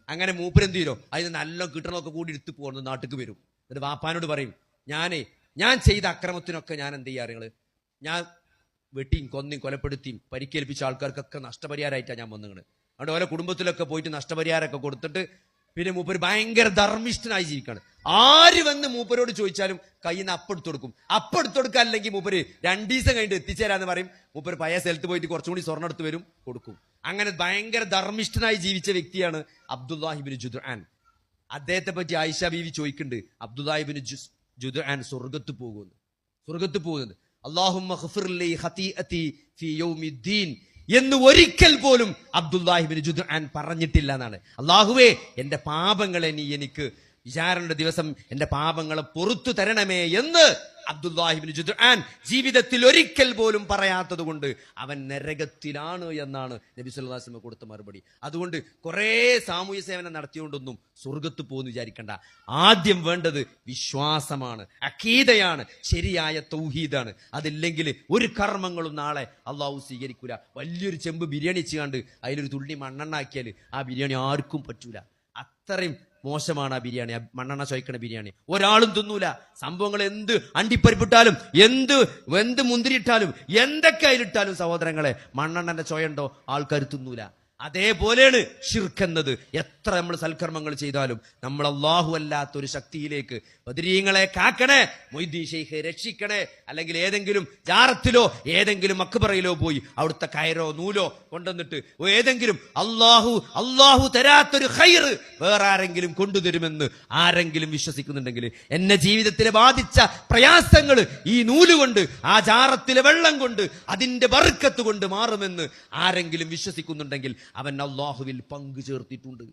[SPEAKER 1] അങ്ങനെ മൂപ്പരെന്ത് ചെയ്യോ അതിന് നല്ല കിട്ടണമൊക്കെ കൂടി എടുത്തു പോകുന്നു നാട്ടിക്ക് വരും. എന്നിട്ട് വാപ്പാനോട് പറയും ഞാനേ ഞാൻ ചെയ്ത അക്രമത്തിനൊക്കെ ഞാൻ എന്ത് ചെയ്യാറ് നിങ്ങൾ? ഞാൻ വെട്ടിയും കൊന്നിയും കൊലപ്പെടുത്തിയും പരിക്കേൽപ്പിച്ച ആൾക്കാർക്കൊക്കെ നഷ്ടപരിഹാരമായിട്ടാണ് ഞാൻ വന്നത് അതുകൊണ്ട് ഓരോ കുടുംബത്തിലൊക്കെ പോയിട്ട് നഷ്ടപരിഹാരമൊക്കെ കൊടുത്തിട്ട് പിന്നെ മൂപ്പര് ഭയങ്കര ധർമ്മിഷ്ഠനായി ജീവിക്കാണ് ആര് വന്ന് മൂപ്പരോട് ചോദിച്ചാലും കയ്യിൽ നിന്ന് അപ്പെടുത്തു കൊടുക്കും അപ്പെടുത്തു കൊടുക്കുക അല്ലെങ്കിൽ മൂപ്പര് രണ്ടു ദിവസം കഴിഞ്ഞിട്ട് എത്തിച്ചേരാന്ന് പറയും. മൂപ്പര് പയ സ്ഥലത്ത് പോയിട്ട് കുറച്ചും കൂടി സ്വർണം എടുത്ത് വരും കൊടുക്കും. അങ്ങനെ ഭയങ്കര ധർമ്മിഷ്ഠനായി ജീവിച്ച വ്യക്തിയാണ് അബ്ദുല്ലാഹിബിൻ ജുദ്ആൻ. അദ്ദേഹത്തെ പറ്റി ആയിഷ ബീവി ചോദിക്കുന്നുണ്ട് അബ്ദുല്ലാഹിബിൻ ജുദ്ആൻ സ്വർഗത്ത് പോകുന്നു? സ്വർഗത്ത് പോകുന്നത് അള്ളാഹുമ്മ എന്ന് ഒരിക്കൽ പോലും അബ്ദുല്ലാഹിബിൻ ജുദ്ൻ പറഞ്ഞിട്ടില്ല എന്നാണ്. അള്ളാഹുവേ എന്റെ പാപങ്ങളെ നീ എനിക്ക് വിചാരണയുടെ ദിവസം എന്റെ പാപങ്ങളെ പൊറത്തു തരണമേ എന്ന് അബ്ദുല്ലാഹിബിൻ ജുദ്ആൻ ജീവിതത്തിൽ ഒരിക്കൽ പോലും പറയാത്തത് കൊണ്ട് അവൻ നരകത്തിലാണ് എന്നാണ് നബി സുല്ലാസിമ കൊടുത്ത മറുപടി. അതുകൊണ്ട് കുറേ സാമൂഹ്യ സേവനം നടത്തിയോണ്ടൊന്നും സ്വർഗത്ത് പോകുന്നു വിചാരിക്കണ്ട. ആദ്യം വേണ്ടത് വിശ്വാസമാണ് അഖീതയാണ് ശരിയായ തൗഹീദാണ്. അതില്ലെങ്കിൽ ഒരു കർമ്മങ്ങളും നാളെ അള്ളാഹു സ്വീകരിക്കൂല. വലിയൊരു ചെമ്പ് ബിരിയാണി ചെയ്യാണ്ട് അതിലൊരു തുള്ളി മണ്ണെണ്ണാക്കിയാൽ ആ ബിരിയാണി ആർക്കും പറ്റൂല. അത്രയും മോശമാണ് ആ ബിരിയാണി. ആ മണ്ണെണ്ണ ചോയ്ക്കണ ബിരിയാണി. ഒരാളും തിന്നൂല. സംഭവങ്ങൾ എന്ത് അണ്ടിപ്പരിപ്പിട്ടാലും എന്ത് എന്ത് മുന്തിരിയിട്ടാലും എന്തൊക്കെ അതിലിട്ടാലും സഹോദരങ്ങളെ മണ്ണെണ്ണന്റെ ചോയണ്ടോ ആൾക്കാർ തിന്നൂല. അതേപോലെയാണ് ഷിർക്കെന്നത് എത്ര നമ്മൾ സൽക്കർമ്മങ്ങൾ ചെയ്താലും നമ്മൾ അള്ളാഹു അല്ലാത്ത ഒരു ശക്തിയിലേക്ക് ബദരീങ്ങളെ കാക്കണേ മൊയ്തീ ഷെയ്ഖെ രക്ഷിക്കണേ അല്ലെങ്കിൽ ഏതെങ്കിലും ജാറത്തിലോ ഏതെങ്കിലും അക്ബറയിലോ പോയി അവിടുത്തെ കയറോ നൂലോ കൊണ്ടുവന്നിട്ട് ഏതെങ്കിലും അള്ളാഹു അള്ളാഹു തരാത്തൊരു ഹൈറ് വേറെ ആരെങ്കിലും കൊണ്ടുതരുമെന്ന് ആരെങ്കിലും വിശ്വസിക്കുന്നുണ്ടെങ്കിൽ എന്നെ ജീവിതത്തിൽ ബാധിച്ച പ്രയാസങ്ങൾ ഈ നൂലുകൊണ്ട് ആ ജാറത്തിലെ വെള്ളം കൊണ്ട് അതിന്റെ ബർക്കത്ത് കൊണ്ട് മാറുമെന്ന് ആരെങ്കിലും വിശ്വസിക്കുന്നുണ്ടെങ്കിൽ അവൻ അള്ളാഹുവിൽ പങ്കു ചേർത്തിട്ടുണ്ട്.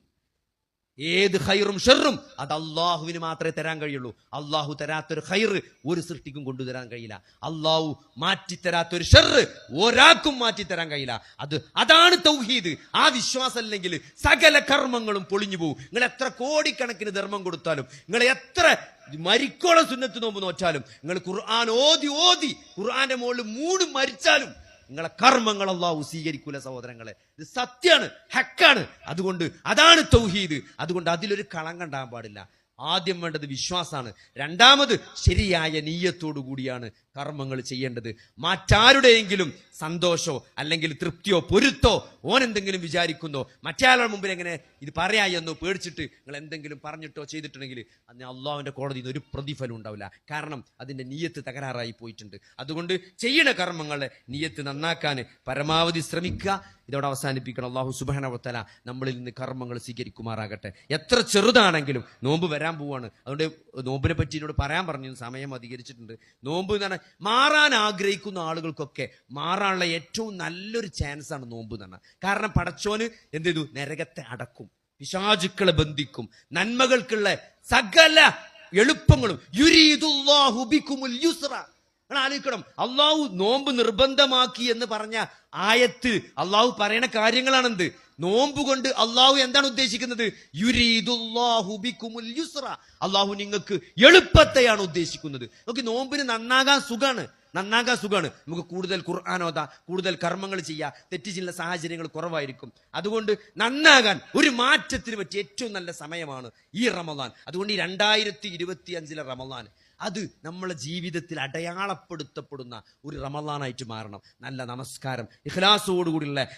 [SPEAKER 1] ഏത് ഹൈറും ഷെറും അത് അള്ളാഹുവിന് മാത്രമേ തരാൻ കഴിയുള്ളൂ. അള്ളാഹു തരാത്തൊരു ഹൈറ് ഒരു സൃഷ്ടിക്കും കൊണ്ടുതരാൻ കഴിയില്ല. അള്ളാഹു മാറ്റിത്തരാത്തൊരു ഷെറ് ഒരാൾക്കും മാറ്റിത്തരാൻ കഴിയില്ല. അത് അതാണ് തൗഹീദ്. ആ വിശ്വാസം അല്ലെങ്കിൽ സകല കർമ്മങ്ങളും പൊളിഞ്ഞു പോകും നിങ്ങൾ എത്ര കോടിക്കണക്കിന് ധർമ്മം കൊടുത്താലും നിങ്ങൾ എത്ര മരിക്കോളം സുന്നത്ത് നോമ്പ് നോറ്റാലും നിങ്ങൾ ഖുർആൻ ഓതി ഓതി ഖുർആന്റെ മുകളിൽ മൂട് മരിച്ചാലും നിങ്ങളെ കർമ്മങ്ങൾ അള്ളാഹു സ്വീകരിക്കൂല സഹോദരങ്ങളെ. ഇത് സത്യമാണ് ഹക്കാണ്. അതുകൊണ്ട് അതാണ് തൗഹീദ്. അതുകൊണ്ട് അതിലൊരു കളം കണ്ടാൻ പാടില്ല. ആദ്യം വേണ്ടത് വിശ്വാസമാണ്. രണ്ടാമത് ശരിയായ നീയത്തോടു കൂടിയാണ് കർമ്മങ്ങൾ ചെയ്യേണ്ടത്. മറ്റാരുടെയെങ്കിലും സന്തോഷോ അല്ലെങ്കിൽ തൃപ്തിയോ പൊരുത്തോ ഓൻ എന്തെങ്കിലും വിചാരിക്കുന്നോ മറ്റേ മുമ്പിൽ എങ്ങനെ ഇത് പറയായെന്നോ പേടിച്ചിട്ട് നിങ്ങൾ എന്തെങ്കിലും പറഞ്ഞിട്ടോ ചെയ്തിട്ടുണ്ടെങ്കിൽ അന്ന് അള്ളാഹുവിന്റെ കോടതിയിൽ ഒരു പ്രതിഫലം ഉണ്ടാവില്ല. കാരണം അതിന്റെ നീയത്ത് തകരാറായി പോയിട്ടുണ്ട്. അതുകൊണ്ട് ചെയ്യണ കർമ്മങ്ങളെ നീയത്ത് നന്നാക്കാൻ പരമാവധി ശ്രമിക്കുക. ഇതോടെ അവസാനിപ്പിക്കണം. അള്ളാഹു സുബാനവത്തല നമ്മളിൽ നിന്ന് കർമ്മങ്ങൾ സ്വീകരിക്കുമാറാകട്ടെ. എത്ര ചെറുതാണെങ്കിലും നോമ്പ് വരാൻ പോവാണ്. അതുകൊണ്ട് നോമ്പിനെ പറ്റി എന്നോട് പറയാൻ പറഞ്ഞു. സമയം അധികരിച്ചിട്ടുണ്ട്. നോമ്പ് എന്ന് പറഞ്ഞാൽ മാറാൻ ആഗ്രഹിക്കുന്ന ആളുകൾക്കൊക്കെ മാറാനുള്ള ഏറ്റവും നല്ലൊരു ചാൻസ് ആണ് നോമ്പ് എന്ന് പറഞ്ഞാൽ. കാരണം പടച്ചോന് എന്ത് ചെയ്തു? നരകത്തെ അടക്കും. പിശാചുക്കളെ ബന്ധിക്കും. നന്മകൾക്കുള്ള സകല എളുപ്പങ്ങളും. ആലോചിക്കണം. അള്ളാഹു നോമ്പ് നിർബന്ധമാക്കി എന്ന് പറഞ്ഞ ആയത്ത് അള്ളാഹു പറയണ കാര്യങ്ങളാണെന്ത്? നോമ്പ് കൊണ്ട് അള്ളാഹു എന്താണ് ഉദ്ദേശിക്കുന്നത്? അള്ളാഹു നിങ്ങൾക്ക് എളുപ്പത്തെയാണ് ഉദ്ദേശിക്കുന്നത്. നോക്കി നോമ്പിന് നന്നാകാൻ സുഖാണ്. നന്നാകാൻ സുഖമാണ് നമുക്ക് കൂടുതൽ ഖുർആാനോദ കൂടുതൽ കർമ്മങ്ങൾ ചെയ്യുക തെറ്റ് ചെയ്യുന്ന സാഹചര്യങ്ങൾ കുറവായിരിക്കും. അതുകൊണ്ട് നന്നാകാൻ ഒരു മാറ്റത്തിന് പറ്റിയ ഏറ്റവും നല്ല സമയമാണ് ഈ റമദാൻ. അതുകൊണ്ട് ഈ രണ്ടായിരത്തി ഇരുപത്തി അഞ്ചിലെ റമദാൻ. അത് നമ്മളെ ജീവിതത്തിൽ അടയാളപ്പെടുത്തപ്പെടുന്ന ഒരു റമദാനായിട്ട് മാറണം. നല്ല നമസ്കാരം ഇഖ്ലാസോടുകൂടിയുള്ള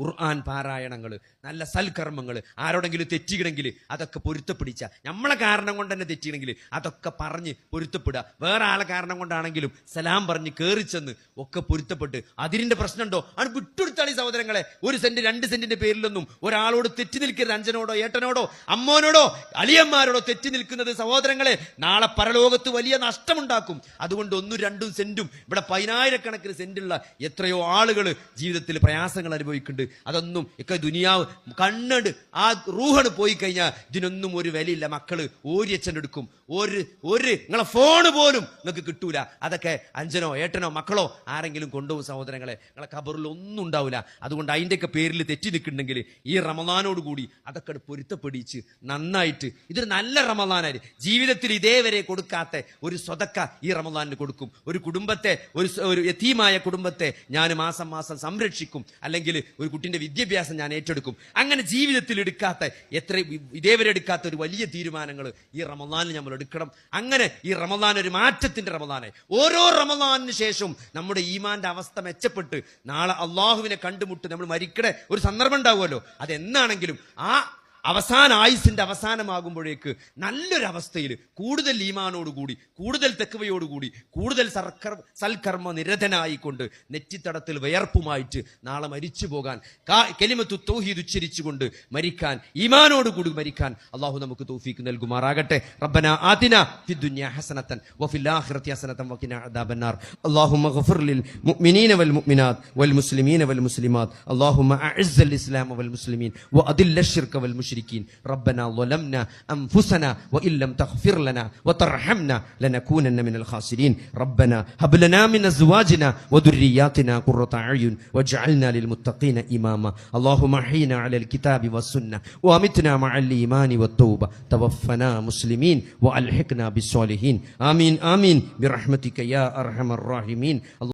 [SPEAKER 1] ഖുർആൻ പാരായണങ്ങൾ നല്ല സൽക്കർമ്മങ്ങൾ ആരോടെങ്കിലും തെറ്റിക്കണമെങ്കിൽ അതൊക്കെ പൊരുത്തപ്പിടിച്ച നമ്മളെ കാരണം കൊണ്ട് തന്നെ തെറ്റിക്കണമെങ്കിൽ അതൊക്കെ പറഞ്ഞ് പൊരുത്തപ്പെടുക. വേറെ ആളെ കാരണം കൊണ്ടാണെങ്കിലും സലാം പറഞ്ഞ് കയറിച്ചെന്ന് ഒക്കെ പൊരുത്തപ്പെട്ട് അതിരിന്റെ പ്രശ്നമുണ്ടോ? ആണ് ഈ സഹോദരങ്ങളെ. ഒരു സെന്റ് രണ്ട് സെന്റിന്റെ പേരിലൊന്നും ഒരാളോട് തെറ്റി നിൽക്കരുത്. അഞ്ചനോടോ ഏട്ടനോടോ അമ്മോനോടോ അളിയന്മാരോടോ തെറ്റി നിൽക്കുന്നത് സഹോദരങ്ങളെ നാളെ പരലോകത്ത് വലിയ നഷ്ടമുണ്ടാക്കും. അതുകൊണ്ട് ഒന്നും രണ്ടും സെന്റും ഇവിടെ പതിനായിരക്കണക്കിന് സെന്റുള്ള എത്രയോ ആളുകൾ ജീവിതത്തിൽ പ്രയാസങ്ങൾ അനുഭവിക്കുന്നുണ്ട്. അതൊന്നും ഒക്കെ ദുനിയാവ് കണ്ണട് ആ റൂഹണ് പോയി കഴിഞ്ഞാൽ ഇതിനൊന്നും ഒരു വിലയില്ല. മക്കൾ അച്ഛൻ എടുക്കും. ഒരു ഒരു നിങ്ങളെ ഫോണ് പോലും നിങ്ങൾക്ക് കിട്ടൂല. അതൊക്കെ അഞ്ചനോ ഏട്ടനോ മക്കളോ ആരെങ്കിലും കൊണ്ടുപോകും സഹോദരങ്ങളെ. നിങ്ങളെ ഖബറിൽ ഒന്നും ഉണ്ടാവില്ല. അതുകൊണ്ട് അതിന്റെയൊക്കെ പേരിൽ തെറ്റി നിൽക്കുന്നുണ്ടെങ്കിൽ ഈ റമദാനോട് കൂടി അതൊക്കെ പൊരുത്തപ്പെടിച്ച് നന്നായിട്ട്. ഇതൊരു നല്ല റമദാനായി. ജീവിതത്തിൽ ഇതേവരെ കൊടുക്കാത്ത ഒരു സ്വതക്ക ഈ റമദാനിന് കൊടുക്കും. ഒരു കുടുംബത്തെ ഒരു ഒരു യതീമായ കുടുംബത്തെ ഞാൻ മാസം മാസം സംരക്ഷിക്കും. അല്ലെങ്കിൽ ഒരു കുട്ടിന്റെ വിദ്യാഭ്യാസം ഞാൻ ഏറ്റെടുക്കും. അങ്ങനെ ജീവിതത്തിൽ എടുക്കാത്ത എത്ര ഇതേവരെ എടുക്കാത്ത ഒരു വലിയ തീരുമാനങ്ങൾ ഈ റമദാനിൽ നമ്മൾ എടുക്കണം. അങ്ങനെ ഈ റമദാൻ ഒരു മാറ്റത്തിന്റെ റമദാനെ ഓരോ റമദാനിന് ശേഷവും നമ്മുടെ ഈമാന്റെ അവസ്ഥ മെച്ചപ്പെട്ട് നാളെ അള്ളാഹുവിനെ കണ്ടുമുട്ട് നമ്മൾ മരിക്കണ ഒരു സന്ദർഭം ഉണ്ടാവുമല്ലോ. അതെന്നാണെങ്കിലും ആ അവസാന ആയുസിന്റെ അവസാനമാകുമ്പോഴേക്ക് നല്ലൊരു അവസ്ഥയിൽ കൂടുതൽ ഈമാനോടുകൂടി കൂടുതൽ തെക്കുവയോടുകൂടി കൂടുതൽ സർക്കർ സൽക്കർമ്മ നിരതനായിക്കൊണ്ട് നെറ്റിത്തടത്തിൽ വിയർപ്പുമായിട്ട് നാളെ മരിച്ചു പോകാൻ കാ- കെലിമത്തു തൗഹീദ് ഉച്ചരിച്ചുകൊണ്ട് മരിക്കാൻ ഈമാനോടുകൂടി മരിക്കാൻ അള്ളാഹു നമുക്ക് തൗഫീക്ക് നൽകുമാറാകട്ടെ റബ്ബന ആതിന ഫിദ്ദുനിയ ഹസനത്തൻ വഫിൽ ആഖിറതി ഹസനത്തൻ വഖിന അദാബന്നാർ اللهم اغفر للمؤمنين والمؤمنات والمسلمين والمسلمات اللهم اعز الاسلام والمسلمين واذل الشرك والمشركين المشركين. ربنا ظلمنا أنفسنا وإن لم تغفر لنا وترحمنا لنكونن من الخاسرين. ربنا هب لنا من أزواجنا وذرياتنا قرة أعين واجعلنا للمتقين إماما. اللهم أحينا على الكتاب والسنة وأمتنا مع الإيمان والتوبة. توفنا مسلمين وألحقنا بالصالحين. آمين آمين. برحمتك يا أرحم الراحمين.